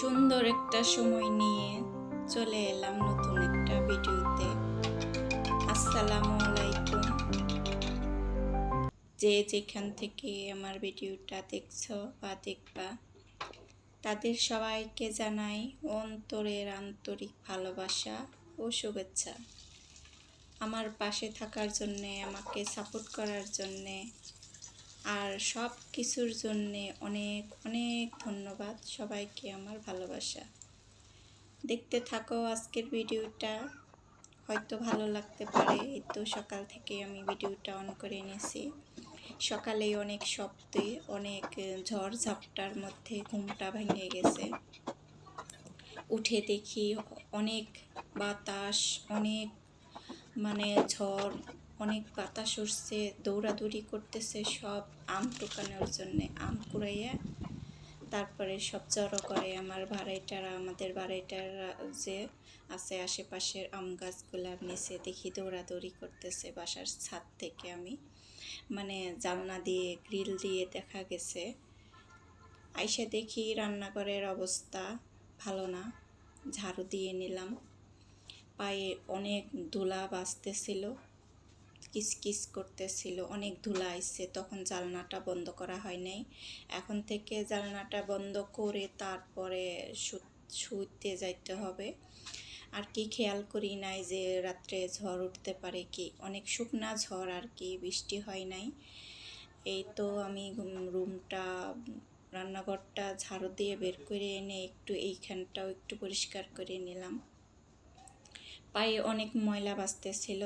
সুন্দর একটা সময় নিয়ে চলে এলাম নতুন একটা ভিডিওতে। আসসালামু আলাইকুম। যে যেখান থেকে আমার ভিডিওটা দেখছ বা দেখবা, তাদের সবাইকে জানাই অন্তরের আন্তরিক ভালোবাসা ও শুভেচ্ছা। আমার পাশে থাকার জন্যে, আমাকে সাপোর্ট করার জন্যে আর সব কিছুর জন্যে অনেক অনেক ধন্যবাদ সবাইকে আমার ভালোবাসা। দেখতে থাকো আজকের ভিডিওটা। হয়তো ভালো লাগতে পারে, এই তো সকাল থেকে আমি ভিডিওটা অন করে নিয়েছি। সকালে অনেক শব্দে, অনেক ঝড় ঝাপটার মধ্যে ঘুমটা ভেঙে গেছে। উঠে দেখি অনেক বাতাস, অনেক মানে ঝড় অনেক বাতাস উঠছে দৌড়াদৌড়ি করতেছে সব আম টোকানোর জন্য, আম কুড়াইয়া তারপরে সব জড়ো করে আমার বাড়িটারা আমাদের বাড়িটারা যে আছে আশেপাশের আম গাছগুলার নিচে দেখি দৌড়াদৌড়ি করতেছে বাসার ছাদ থেকে আমি। মানে জালনা দিয়ে, গ্রিল দিয়ে দেখা গেছে। আইসে দেখি রান্নাঘরের অবস্থা ভালো না, ঝাড়ু দিয়ে নিলাম। পায়ে অনেক ধুলা বাজতেছিল। কিসকিস করতেছিল, অনেক ধুলা আইসে তখন জালনাটা বন্ধ করা হয় নাই। এখন থেকে জালনাটা বন্ধ করে তারপরে শুইতে যাইতে হবে। আর কি খেয়াল করি নাই যে রাত্রে ঝড় উঠতে পারে কি। অনেক শুকনা ঝড় আর কি, বৃষ্টি হয় নাই। এই তো আমি রুমটা, রান্নাঘরটা ঝাড়ু দিয়ে বের করে এনে একটু এইখানটাও একটু পরিষ্কার করে নিলাম। পায়ে অনেক ময়লা বাজতেছিল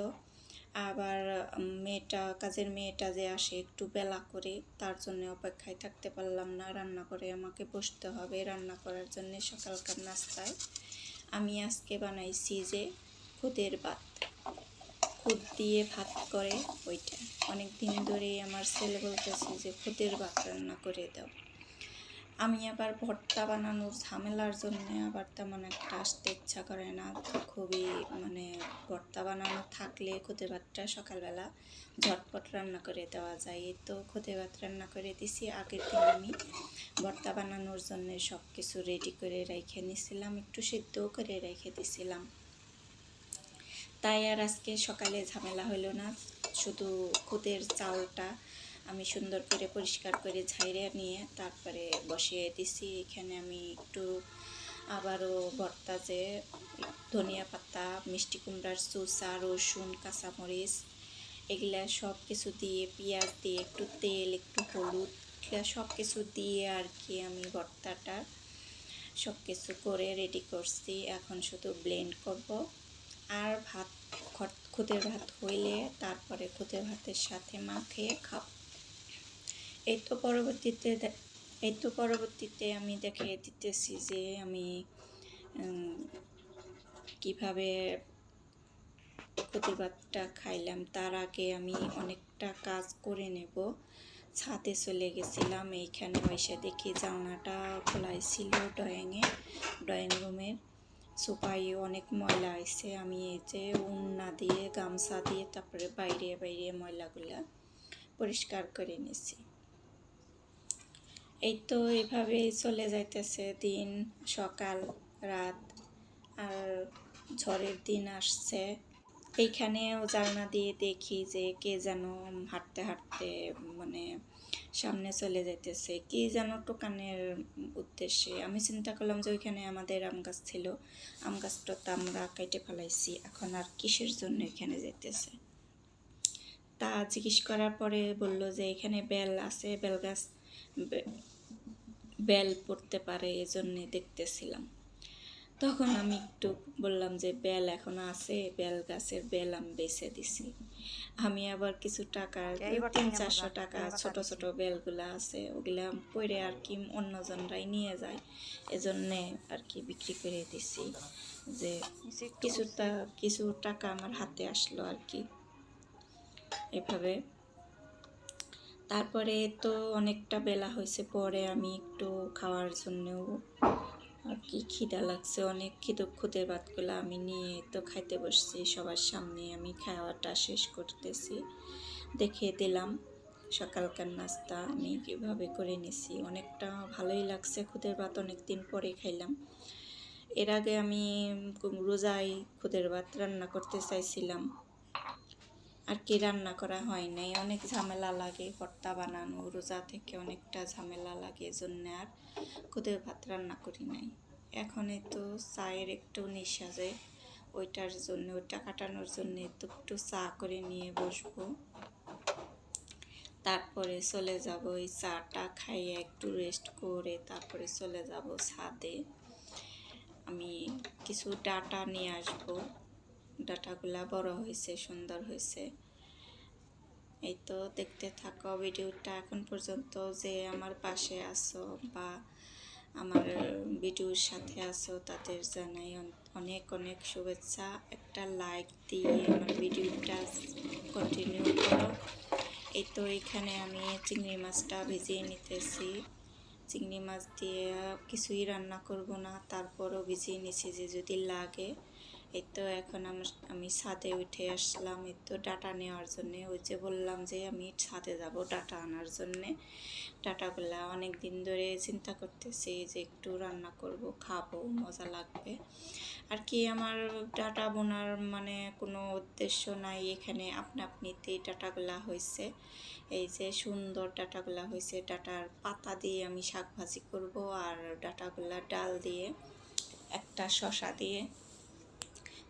আবার মেয়েটা, কাজের মেয়েটা যে আসে একটু বেলা করে, তার জন্য অপেক্ষায় থাকতে পারলাম না। রান্না করে আমাকে বসতে হবে। রান্না করার জন্য সকালকার নাস্তায় আমি আজকে বানাইছি যে খুদের ভাত। খুদ দিয়ে ভাত করে ওইটা। অনেক দিন ধরেই আমার ছেলে বলতেছে যে, খুদের ভাত রান্না করে দাও। আমি আবার ভর্তা বানানোর ঝামেলার জন্য আবার তেমন একটা আসতে ইচ্ছা করে না। খুবই মানে ভর্তা বানানো থাকলে খুদে ভাতটা সকালবেলা ঝটপট রান্না করে দেওয়া যায়। এই তো খুদে ভাত রান্না করে দিছি। আগের দিন আমি ভর্তা বানানোর জন্য সব কিছু রেডি করে রেখে নিছিলাম। একটু সিদ্ধও করে রেখে দিছিলাম। তাই আর আজকে সকালে ঝামেলা হলো না। শুধু খুদের চাউলটা আমি সুন্দর করে পরিষ্কার করে ঝাইরে নিয়ে তারপরে বসিয়ে দিছি। এখানে আমি একটু আবারও ভর্তা যে ধনিয়া পাতা, মিষ্টি কুমড়ার চুষা রসুন, কাঁচামরিচ, এগুলা সব কিছু দিয়ে, পেঁয়াজ দিয়ে একটু তেল, একটু হলুদ সব কিছু দিয়ে আর কি আমি ভর্তাটা সব কিছু করে রেডি করছি। এখন শুধু ব্লেন্ড করব। আর ভাত খুদের ভাত হইলে তারপরে খুদের ভাতের সাথে মাখিয়ে খাব। এই তো পরবর্তীতে এই তো পরবর্তীতে আমি দেখে দিতেছি যে আমি কীভাবে প্রতিবাদটা খাইলাম। তার আগে আমি অনেকটা কাজ করে নেব। ছাদে চলে গেছিলাম, এইখানে এসে দেখি জানলাটা খোলাই ছিল ড্রয়িংয়ে, ড্রয়িং রুমের সোফায় অনেক ময়লা আইছে, আমি এই যে উন্না দিয়ে, গামছা দিয়ে, তারপরে বাইরে বাইরে ময়লাগুলা পরিষ্কার করে নিছি। এই তো এইভাবেই চলে যাইতেছে দিন, সকাল, রাত, আর ঝড়ের দিন আসছে। এইখানেও জানলা দিয়ে দেখি যে কে যেন হাঁটতে হাঁটতে মানে সামনে চলে যাইতেছে। কি যেন টোকানের উদ্দেশ্যে। আমি চিন্তা করলাম যে ওইখানে আমাদের আম গাছ ছিল। আম গাছটা তো আমরা কেটে ফেলাইছি। এখন আর কিসের জন্য এখানে যাইতেছে? তা জিজ্ঞেস করার পরে বলল যে এখানে বেল আছে বেল গাছ বেল পড়তে পারে এজন্যে দেখতেছিলাম। তখন আমি একটু বললাম যে বেল এখনও আছে বেল গাছের বেল আমি বেছে দিছি। আমি আবার কিছু টাকা তিন চারশো টাকা ছোট ছোট বেলগুলা আছে ওগুলা পরে আর কি অন্যজনরাই নিয়ে যায়। এজন্যে আর কি বিক্রি করে দিছি। যে কিছুটা কিছু টাকা আমার হাতে আসলো আর কি। এভাবে। তারপরে তো অনেকটা বেলা হয়েছে, পরে আমি একটু খাওয়ার জন্যও আর কি খিদা লাগছে, অনেক খিদ খুদে ভাতগুলো আমি নিয়ে তো খাইতে বসছি, সবার সামনে আমি খাওয়াটা শেষ করতেছি দেখিয়ে দিলাম। সকালকার নাস্তা আমি কীভাবে করে নিছি, অনেকটা ভালোই লাগছে, খুদের ভাত অনেক দিন পরে খাইলাম। এর আগে আমি রোজায় খুদের ভাত রান্না করতে চাইছিলাম আর কি রান্না করা হয় নাই। অনেক ঝামেলা লাগে ভর্তা বানানো, রোজা থেকে অনেকটা ঝামেলা লাগে জন্য আর খুদের ভাত রান্না করি নাই। এখন তো চায়ের একটু নেশা যায় ওইটার জন্য, ওইটা কাটানোর জন্য তো একটু চা করে নিয়ে বসবো। তারপরে চলে যাব এই চাটা খাইয়ে একটু রেস্ট করে তারপরে চলে যাব ছাদে। আমি কিছু ডাটা নিয়ে আসব। ডাটাগুলা বড় হয়েছে, সুন্দর হয়েছে। এই তো দেখতে থাকো ভিডিওটা এখন পর্যন্ত যে আমার পাশে আছো বা আমার ভিডিওর সাথে আছো তাদের জানাই অন- অনেক অনেক শুভেচ্ছা। একটা লাইক দিয়ে আমার ভিডিওটা কন্টিনিউ করো। এই তো এখানে আমি চিংড়ি মাছটা ভিজিয়ে নিতেছি। চিংড়ি মাছ দিয়ে কিছুই রান্না করব না, তারপরও ভিজিয়ে নিছি যে যদি লাগে। এই তো এখন আমি ছাদে উঠে আসলাম। এই তো ডাটা নেওয়ার জন্যে, ওই যে বললাম যে আমি ছাদে যাব ডাটা আনার জন্যে। ডাটাগুলা অনেক দিন ধরে চিন্তা করতেছি যে একটু রান্না করব, খাব, মজা লাগবে। আর কি আমার ডাটা বোনার মানে কোনো উদ্দেশ্য নাই এখানে আপনা আপনিতেই ডাটাগুলা হয়েছে এই যে সুন্দর ডাটাগুলা হয়েছে ডাটার পাতা দিয়ে আমি শাক ভাজি করব আর ডাটাগুলা ডাল দিয়ে, একটা শশা দিয়ে।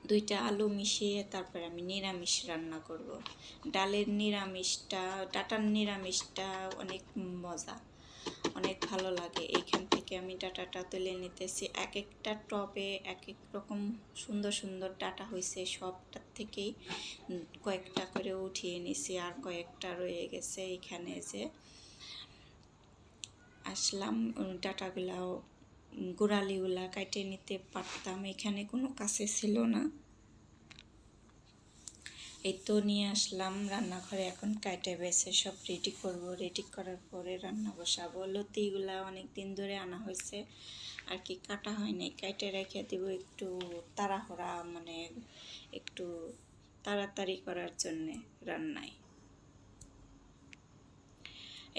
দুইটা আলু মিশিয়ে তারপরে আমি নিরামিষ রান্না করব। ডালের নিরামিষটা, ডাটার নিরামিষটা অনেক মজা, অনেক ভালো লাগে। এইখান থেকে আমি ডাটাটা তুলে নিতেছি। এক একটা টবে এক এক রকম সুন্দর সুন্দর ডাটা হয়েছে সবটার থেকেই কয়েকটা করে উঠিয়ে নিছি আর কয়েকটা রয়ে গেছে এইখানে যে। আসলাম, ডাটাগুলাও গোড়ালিগুলা কাটে নিতে পারতাম, এখানে কোনো কাছে ছিল না। এই তো নিয়ে আসলাম রান্নাঘরে, এখন কাটে বেছে সব রেডি করব। রেডি করার পরে রান্না বসাবো। লতিগুলা অনেক দিন ধরে আনা হয়েছে, আর কি কাটা হয় নাই। কাটে রেখে দিব একটু তাড়াহুড়া মানে একটু তাড়াতাড়ি করার জন্যে রান্নায়।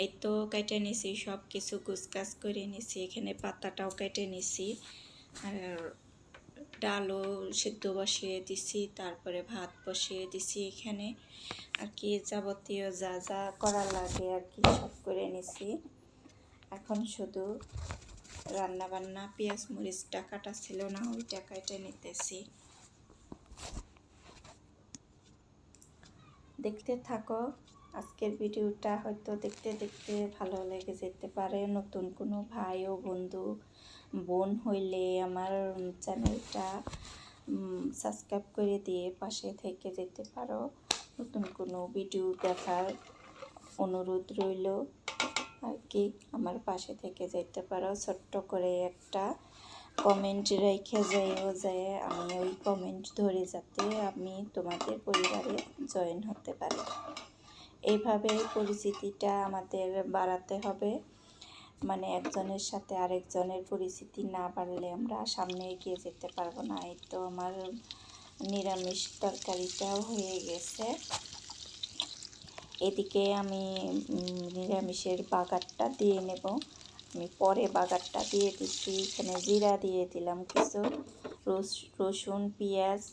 এই তো কেটে নিছি সব কিছু গুছগাছ করে নিছি, এখানে পাতাটাও কেটে নিছি। আর ডালও সেদ্ধ বসিয়ে দিছি, তারপরে ভাত বসিয়ে দিছি এখানে। আর কি যাবতীয় যা যা করা লাগে আর কি সব করে নিছি। এখন শুধু রান্না বান্না পেঁয়াজ মরিচটা কাটা ছিল না, ওইটা কেটে নিতেছি। দেখতে থাকো। আজকের ভিডিওটা হয়তো দেখতে দেখতে ভালো লেগে যেতে পারে। নতুন কোনো ভাই ও বন্ধু, বোন হইলে আমার চ্যানেলটা সাবস্ক্রাইব করে দিয়ে পাশে থেকে যেতে পারো। নতুন কোনো ভিডিও দেখার অনুরোধ রইল। আর কি, আমার পাশে থেকে যেতে পারো। ছোট্ট করে একটা কমেন্ট রেখে যাইও যে আমি ওই কমেন্ট ধরে যাতে আমি তোমাদের পরিবারে জয়েন হতে পারি। এইভাবে পরিচিতিটা আমাদের বাড়াতে হবে। মানে একজনের সাথে আরেকজনের পরিচিতি না বাড়লে আমরা সামনে এগিয়ে যেতে পারব না। এই তো আমার নিরামিষ তরকারিটাও হয়ে গেছে। এদিকে আমি নিরামিষের বাগারটা দিয়ে নেব। আমি পরে বাগারটা দিয়ে দিচ্ছি। এখানে জিরা দিয়ে দিলাম কিছু। রস- রসুন, পেঁয়াজ,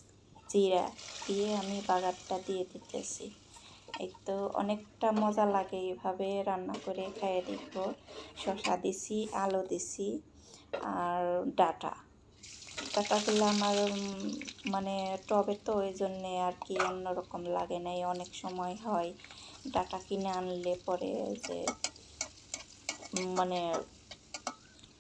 জিরা দিয়ে আমি বাগারটা দিয়ে দিতেছি। তো অনেকটা মজা লাগে এইভাবে রান্না করে খাইয়ে দেখব। শসা দিছি, আলু দিছি আর ডাটা। ডাটাগুলো আমার মানে টবে তো ওই জন্যে আর কি অন্যরকম লাগে নাই অনেক সময় হয়। ডাটা কিনে আনলে পরে যে মানে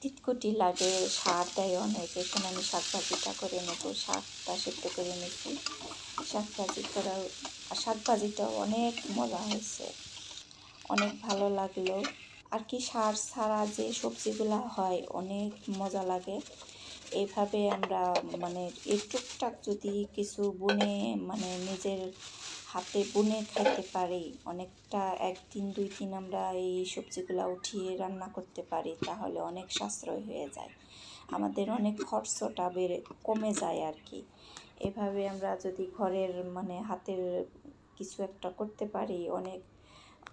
তিতকুটি লাগে, সার দেয় অনেক। এখানে আমি শাক ভাজিটা করে নেব, শাকটা সেদ্ধ করে নিচ্ছি শাক ভাজি করা আর শাক ভাজিটাও অনেক মজা হয়েছে। অনেক ভালো লাগল। আর কি সার ছাড়া যে সবজিগুলা হয়, অনেক মজা লাগে। এইভাবে আমরা মানে এই টুকটাক যদি কিছু বুনে মানে নিজের হাতে বুনে খেতে পারি। অনেকটা একদিন দুই দিন আমরা এই সবজিগুলা উঠিয়ে রান্না করতে পারি, তাহলে অনেক সাশ্রয় হয়ে যায়। আমাদের অনেক খরচটা বেড়ে, কমে যায় আর কি এভাবে আমরা যদি ঘরের মানে হাতের কিছু একটা করতে পারি, অনেক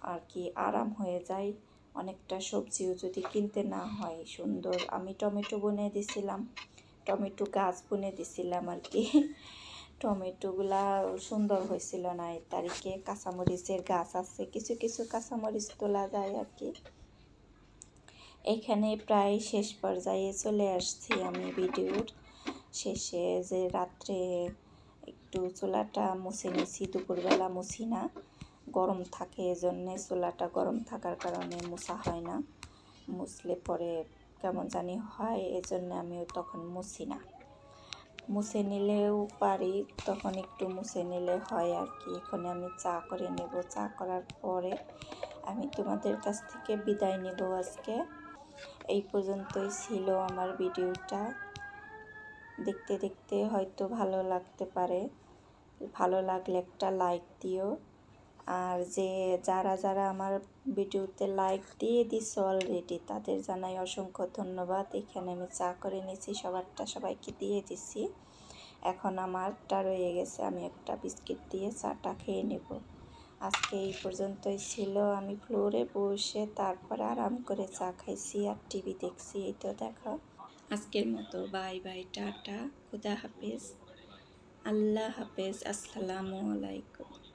আর কি আরাম হয়ে যায়। অনেকটা সবজিও যদি কিনতে না হয়, সুন্দর। আমি টমেটো বুনে দিছিলাম, টমেটো গাছ বুনে দিছিলাম আর কি টমেটোগুলা সুন্দর হয়েছিল না এই তারিখে। কাঁচামরিচের গাছ আছে, কিছু কিছু কাঁচামরিচ তোলা যায় আর কি। এখানে প্রায় শেষ পর্যায়ে চলে আসছি আমি ভিডিওর শেষে যে রাত্রে একটু চোলাটা মুছে নিছি, দুপুরবেলা মুছি না। গরম থাকে এজন্যে চোলাটা গরম থাকার কারণে মুছা হয় না। মুছলে পরে কেমন জানি হয়, এজন্য আমিও তখন মুছি না। মুছে নিলেও পারি, তখন একটু মুছে নিলে হয় আর কি। এখন আমি চা করে নেব। চা করার পরে আমি তোমাদের কাছ থেকে বিদায় নেব আজকে। এই পর্যন্তই ছিল আমার ভিডিওটা। দেখতে দেখতে হয়তো ভালো লাগতে পারে। ভালো লাগলে একটা লাইক দিও। আর যে যারা যারা আমার ভিডিওতে লাইক দিয়ে দিস অলরেডি তাদের জানাই অসংখ্য ধন্যবাদ। এখানে আমি চা করে নিয়েছি, সবারটা সবাইকে দিয়ে দিছি। এখন আমারটা রয়ে গেছে, আমি একটা বিস্কিট দিয়ে চাটা খেয়ে নেব। আজকে এই পর্যন্তই ছিল, আমি ফ্লোরে বসে তারপরে আরাম করে চা খাইছি আর টিভি দেখছি, এই তো দেখা। আজকের মতো, বাই বাই, টাটা, খুদা হাফেজ। আল্লাহ হাফেজ, আসসালামু আলাইকুম।